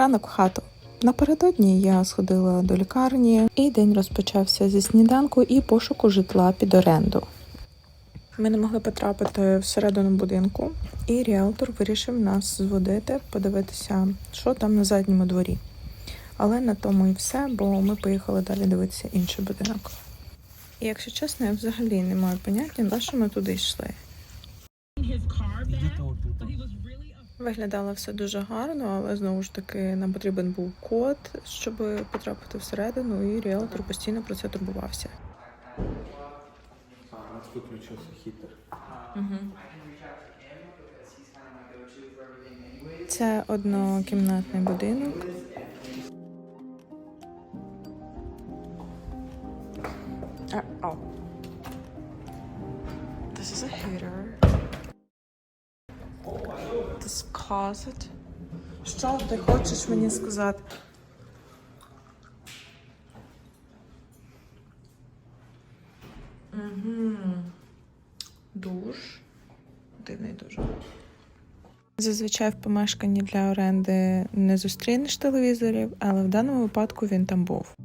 ранок в хату. Напередодні я сходила до лікарні, і день розпочався зі сніданку і пошуку житла під оренду. Ми не могли потрапити всередину будинку, і ріелтор вирішив нас зводити, подивитися, що там на задньому дворі. Але на тому і все, бо ми поїхали далі дивитися інший будинок. І якщо чесно, я взагалі не маю поняття, на що ми туди йшли. Виглядало все дуже гарно, але знову ж таки нам потрібен був код, щоб потрапити всередину, і ріелтор постійно про це турбувався. А, у нас виключився хітер. Це однокімнатний будинок. А, о. This is a heater. This. Що ти хочеш мені сказати? Угу. Душ. Дивний дуже. Зазвичай в помешканні для оренди не зустрінеш телевізорів, але в даному випадку він там був.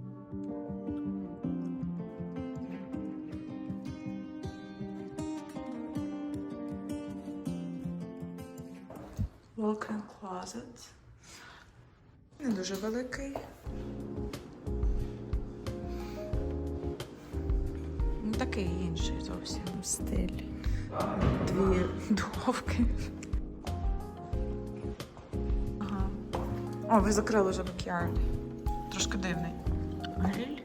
Walk-in closet. Не дуже великий. Ну, такий інший зовсім стиль. Дві духовки. Ага. О, ви закрили вже backyard. Трошки дивний. Гриль?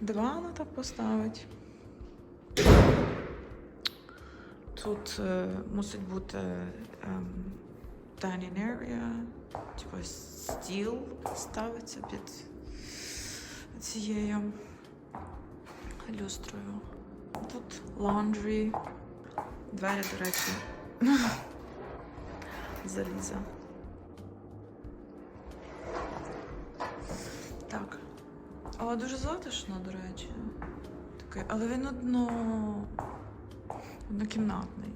Диван так поставить. Тут е, мусить бути ем, dining area, типу стіл ставиться під цією люстрою. Тут laundry. Двері, до речі, заліза. Так. Але дуже затишно, до речі. Такий, але він одно... однокімнатний.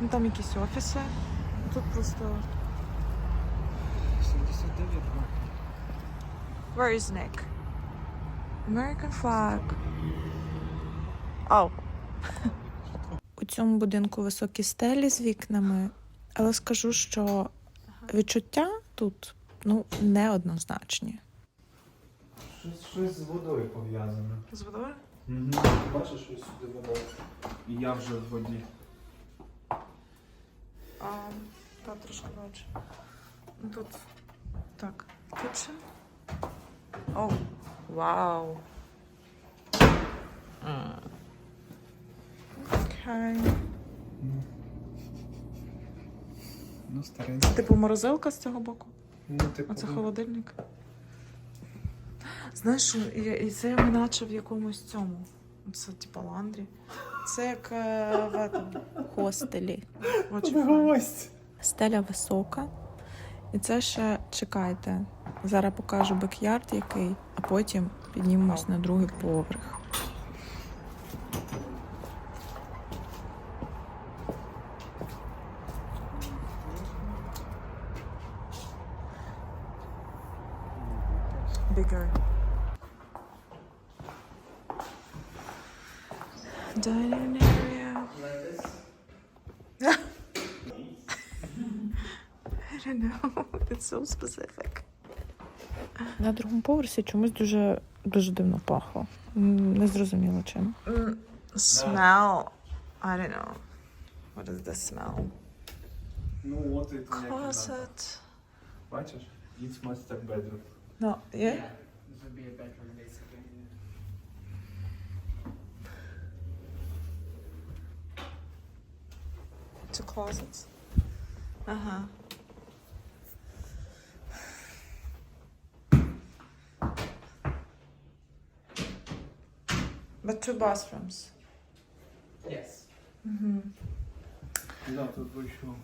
Ну, там якісь офіси. Тут просто. 79 років. Where is Nick? American flag. Ау. У цьому будинку високі стелі з вікнами, але скажу, що відчуття тут ну, неоднозначні. Щось, щось з водою пов'язане. З водою? Угу. Бачиш, що сюди вода. І я вже в воді. А, та трошки бачу. Ну, Тут так, kitchen. О, вау. Окей. Ну, старенький. Типу морозилка з цього боку? Ну, типу, Оце холодильник. Знаєш, і, і це я наче в якомусь цьому. Це типу ландрі. Це як е, в этом, хостелі. Гость. Стеля висока. І це ще чекайте. Зараз покажу бекярд який, а потім піднімемось на другий поверх. Bigger. Dining area. I don't know. It's so specific. На другому поверсі чомусь дуже дуже дивно пахло. М, Не зрозуміло чим. Smell. I don't know. What is the smell? Ну, от і твоя кімната. Closet. Бачиш? It's master bedroom. No, yeah? This would be a bedroom, basically. Two closets. Ага. But two bathrooms. Yes. Угу. Да, тут вийшов.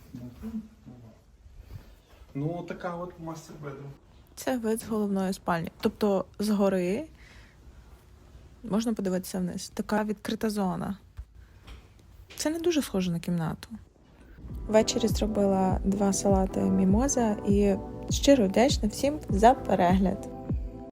Ну, така от master bedroom. Це вид з головної спальні. Тобто згори Можна подивитися вниз. Така відкрита зона. Це не дуже схоже на кімнату. Ввечері зробила два салати мімоза і щиро вдячна всім за перегляд.